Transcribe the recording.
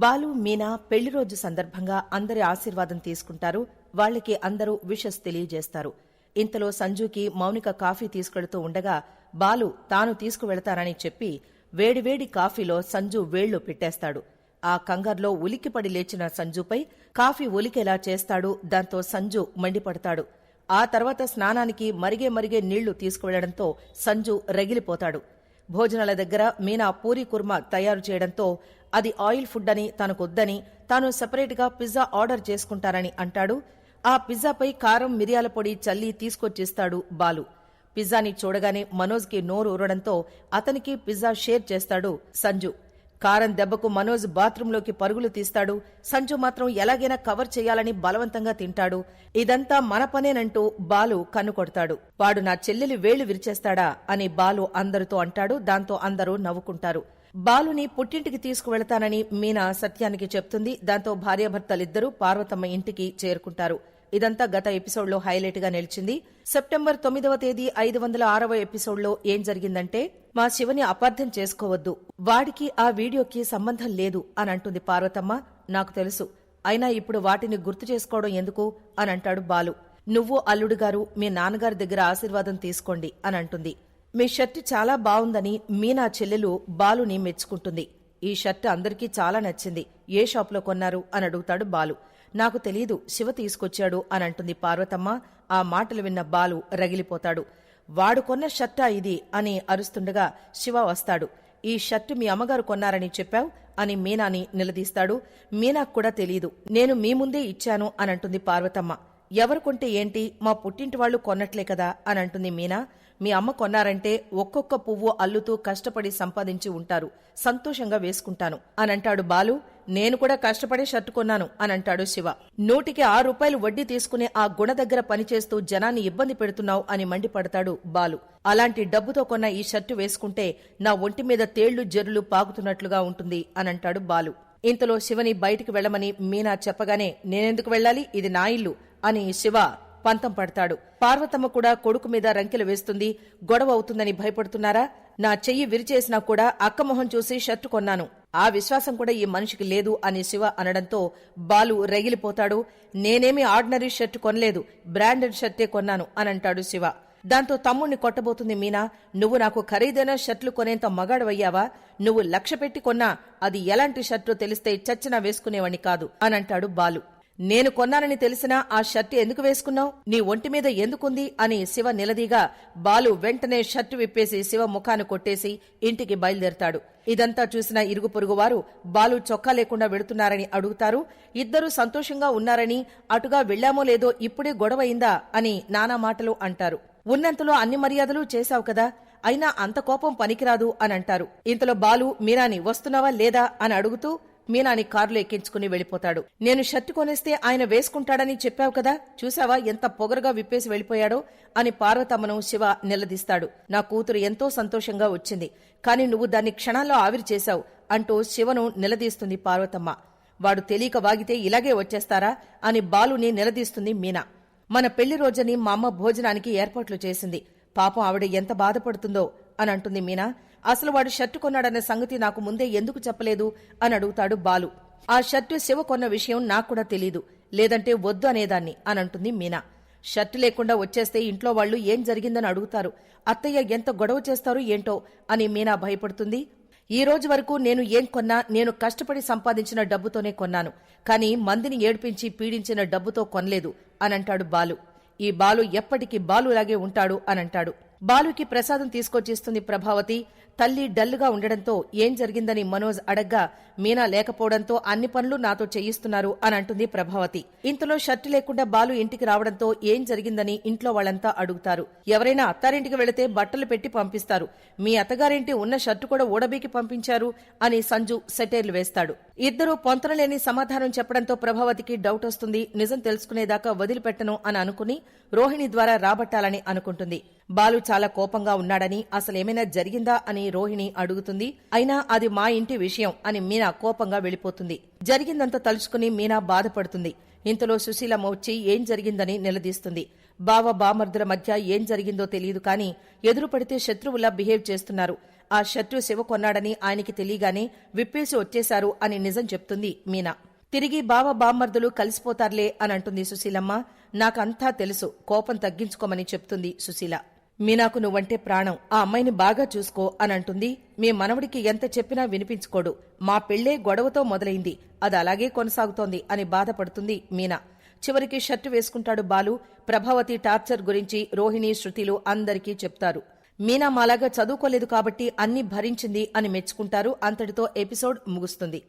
బాలు మీనా పెళ్ళి రోజు సందర్భంగా అందరి ఆశీర్వాదం తీసుకుంటారు. వాళ్ళకి అందరూ విషస్ తెలియజేస్తారు. ఇంతలో సంజుకి మౌనిక కాఫీ తీసుకెళ్తూ ఉండగా బాలు తాను తీసుకువెళతానని చెప్పి వేడివేడి కాఫీలో సంజు వేళ్ళు పెట్టేస్తాడు. ఆ కంగారులో ఉలిక్కిపడి లేచిన సంజుపై కాఫీ ఒలికేలా చేస్తాడు. దాంతో సంజు మండిపడతాడు. ఆ తర్వాత స్నానానికి మరిగే మరిగే నీళ్ళు తీసుకువెళ్ళడంతో సంజు రగిలిపోతాడు. భోజనాల దగ్గర మీనా పూరీ కుర్మా తయారు చేయడంతో అది ఆయిల్ ఫుడ్ అని తనకొద్దని తాను సెపరేట్గా పిజ్జా ఆర్డర్ చేసుకుంటానని అంటాడు. ఆ పిజ్జాపై కారం మిరియాల పొడి చల్లి తీసుకొచ్చేస్తాడు బాలు. పిజ్జాని చూడగానే మనోజ్కి నోరు ఊరడంతో అతనికి పిజ్జా షేర్ చేస్తాడు సంజు. కారం దెబ్బకు మనోజ్ బాత్రూంలోకి పరుగులు తీస్తాడు. సంజు మాత్రం ఎలాగైనా కవర్ చేయాలని బలవంతంగా తింటాడు. ఇదంతా మన పనేనంటూ బాలు కన్ను కొడతాడు. వాడు నా చెల్లెలి వేళ్ళు విరిచేస్తాడా? అని బాలు అందరితో అంటాడు. దాంతో అందరూ నవ్వుకుంటారు. బాలుని పుట్టింటికి తీసుకువెళతానని మీనా సత్యానికి చెప్తుంది. దాంతో భార్యాభర్తలిద్దరూ పార్వతమ్మ ఇంటికి చేరుకుంటారు. ఇదంతా గత ఎపిసోడ్లో హైలైట్గా నిలిచింది. సెప్టెంబర్ తొమ్మిదవ తేదీ ఐదు వందల ఆరవ ఎపిసోడ్లో ఏం జరిగిందంటే మా శివని అపార్థం చేసుకోవద్దు. వాడికి ఆ వీడియోకి సంబంధం లేదు అని అంటుంది పార్వతమ్మ. నాకు తెలుసు. అయినా ఇప్పుడు వాటిని గుర్తు చేసుకోవడం ఎందుకు? అని అంటాడు బాలు. నువ్వు అల్లుడు గారు మీ నాన్నగారి దగ్గర ఆశీర్వాదం తీసుకోండి అని అంటుంది మీ షర్ట్ చాలా బాగుందని మీనా చెల్లెలు బాలుని మెచ్చుకుంటుంది. ఈ షర్ట్ అందరికీ చాలా నచ్చింది. ఏ షాప్లో కొన్నారు? అని అడుగుతాడు బాలు. నాకు తెలియదు శివ తీసుకొచ్చాడు అని అంటుంది పార్వతమ్మ. ఆ మాటలు విన్న బాలు రగిలిపోతాడు. వాడు కొన్న షర్టా ఇది? అని అరుస్తుండగా శివ వస్తాడు. ఈ షర్టు మీ అమ్మగారు కొన్నారని చెప్పావు? అని మీనాని నిలదీస్తాడు. మీనాకు కూడా తెలియదు నేను మీ ముందే ఇచ్చాను అని అంటుంది పార్వతమ్మ. ఎవరు కొంటే ఏంటి? మా పుట్టింటి వాళ్ళు కొన్నట్లే కదా అని అంటుంది మీనా. మీ అమ్మ కొన్నారంటే ఒక్కొక్క పువ్వు అల్లుతూ కష్టపడి సంపాదించి ఉంటారు. సంతోషంగా వేసుకుంటాను. అనంటాడు బాలు నేను కూడా కష్టపడే షర్టు కొన్నాను అనంటాడు శివ. నూటికి ఆరు రూపాయలు వడ్డీ తీసుకునే ఆ గుణ దగ్గర పనిచేస్తూ జనాన్ని ఇబ్బంది పెడుతున్నావు అని మండిపడతాడు బాలు. అలాంటి డబ్బుతో కొన్న ఈ షర్టు వేసుకుంటే నా ఒంటి మీద తేళ్ళు జర్రులు పాకుతున్నట్లుగా ఉంటుంది అనంటాడు బాలు. ఇంతలో శివని బయటికి వెళ్ళమని మీనా చెప్పగానే నేనెందుకు వెళ్ళాలి? ఇది నా ఇల్లు అని శివ పంతం పడతాడు. పార్వతమ్మ కూడా కొడుకు మీద రంకెలు వేస్తుంది. గొడవ అవుతుందని భయపడుతున్నారా? నా చెయ్యి విరిచేసినా కూడా అక్క మొహం చూసి షర్టు కొన్నాను. ఆ విశ్వాసం కూడా ఈ మనిషికి లేదు అని శివ అనడంతో బాలు రగిలిపోతాడు. నేనేమి ఆర్డినరీ షర్టు కొనలేదు. బ్రాండెడ్ షర్టే కొన్నాను అనంటాడు శివ. దాంతో తమ్ముణ్ణి కొట్టబోతుంది మీనా. నువ్వు నాకు ఖరీదైన షర్ట్లు కొనేంత మగాడవయ్యావా? నువ్వు లక్ష పెట్టి కొన్నా అది ఎలాంటి షర్టు తెలిస్తే చచ్చినా వేసుకునేవాణ్ణి కాదు అనంటాడు బాలు. నేను కొన్నానని తెలిసినా ఆ షర్టు ఎందుకు వేసుకున్నావు? నీ ఒంటి మీద ఎందుకుంది? అని శివ నిలదీగా బాలు వెంటనే షర్టు విప్పేసి శివ ముఖాన్ని కొట్టేసి ఇంటికి బయలుదేరతాడు. ఇదంతా చూసిన ఇరుగు పొరుగువారు బాలు చొక్కా లేకుండా వెడుతున్నారని అడుగుతారు. ఇద్దరూ సంతోషంగా ఉన్నారని అటుగా వెళ్ళామో లేదో ఇప్పుడే గొడవయిందా అని నానా మాటలు అంటారు. ఉన్నంతలో అన్ని మర్యాదలు చేశావు కదా అయినా అంత కోపం పనికిరాదు అని అంటారు. ఇంతలో బాలు మీరాని వస్తున్నావా లేదా అని అడుగుతూ మీనాని కారులో ఎక్కించుకుని వెళ్ళిపోతాడు నేను షర్టు కొనేస్తే ఆయన వేసుకుంటాడని చెప్పావు కదా? చూసావా ఎంత పొగరుగా విప్పేసి వెళ్ళిపోయాడో అని పార్వతమ్మను శివ నిలదీస్తాడు. నా కూతురు ఎంతో సంతోషంగా వచ్చింది. కాని నువ్వు దాన్ని క్షణాల్లో ఆవిరి చేశావు అంటూ శివను నిలదీస్తుంది పార్వతమ్మ. వాడు తెలియక వాగితే ఇలాగే వచ్చేస్తారా? అని బాలుని నిలదీస్తుంది మీనా. మన పెళ్ళి రోజని మా అమ్మ భోజనానికి ఏర్పాట్లు చేసింది. పాపం ఆవిడ ఎంత బాధపడుతుందో అని అంటుంది మీనా. అసలు వాడు షర్టు కొన్నాడన్న సంగతి నాకు ముందే ఎందుకు చెప్పలేదు అని అడుగుతాడు బాలు. ఆ షర్టు శివ కొన్న విషయం నాకు కూడా తెలీదు. లేదంటే వద్దు అనేదాన్ని అని అంటుంది మీనా. షర్టు లేకుండా వచ్చేస్తే ఇంట్లో వాళ్ళు ఏం జరిగిందని అడుగుతారు. అత్తయ్య ఎంత గొడవ చేస్తారో ఏంటో అని మీనా భయపడుతుంది. ఈ రోజు వరకు నేను ఏం కొన్నా నేను కష్టపడి సంపాదించిన డబ్బుతోనే కొన్నాను. కానీ మందిని ఏడ్పించి పీడించిన డబ్బుతో కొనలేదు అనంటాడు బాలు. ఈ బాలు ఎప్పటికీ బాలులాగే ఉంటాడు అనంటాడు బాలుకి ప్రసాదం తీసుకొచ్చిస్తుంది ప్రభావతి. తల్లి డల్లుగా ఉండడంతో ఏం జరిగిందని మనోజ్ అడగ్గా మీనా లేకపోవడంతో అన్ని పనులు నాతో చేయిస్తున్నారు అని అంటుంది ప్రభావతి. ఇంతలో షర్టు లేకుండా బాలు ఇంటికి రావడంతో ఏం జరిగిందని ఇంట్లో వాళ్ళంతా అడుగుతారు. ఎవరైనా అత్తారింటికి వెళితే బట్టలు పెట్టి పంపిస్తారు. మీ అత్తగారింటి ఉన్న షర్టు కూడా ఊడబీకి పంపించారు అని సంజు సెటైర్లు వేస్తాడు. ఇద్దరూ పొంతనలేని సమాధానం చెప్పడంతో ప్రభావతికి డౌట్ వస్తుంది. నిజం తెలుసుకునేదాకా వదిలిపెట్టను అని అనుకుని రోహిణి ద్వారా రాబట్టాలని అనుకుంటుంది. బాలు చాలా కోపంగా ఉన్నాడని అసలేమైనా జరిగిందా అని రోహిణి అడుగుతుంది. అయినా అది మా ఇంటి విషయం అని మీనా కోపంగా వెళ్ళిపోతుంది. జరిగిందంతా తలుచుకుని మీనా బాధపడుతుంది. ఇంతలో సుశీలమ్మ వచ్చి ఏం జరిగిందని నిలదీస్తుంది. బావ బామర్దుల మధ్య ఏం జరిగిందో తెలియదు కానీ ఎదురు పడితే శత్రువులా బిహేవ్ చేస్తున్నారు. ఆ శత్రు శివ కొన్నాడని ఆయనకి తెలియగానే విప్పేసి వచ్చేశారు అని నిజం చెప్తుంది మీనా. తిరిగి బావ బామ్మర్దులు కలిసిపోతారులే అని అంటుంది సుశీలమ్మ. నాకంతా తెలుసు. కోపం తగ్గించుకోమని చెప్తుంది సుశీల. మీనాకు నువ్వంటే ప్రాణం. ఆ అమ్మాయిని బాగా చూసుకో అని అంటుంది. మీ మనవడికి ఎంత చెప్పినా వినిపించుకోడు. మా పెళ్ళే గొడవతో మొదలైంది. అది అలాగే కొనసాగుతోంది అని బాధపడుతుంది మీనా. చివరికి షర్టు వేసుకుంటాడు బాలు. ప్రభావతి టార్చర్ గురించి రోహిణి శృతిలు అందరికీ చెప్తారు. మీనా మాలాగా చదువుకోలేదు కాబట్టి అన్ని భరించింది అని మెచ్చుకుంటారు. అంతటితో ఎపిసోడ్ ముగుస్తుంది.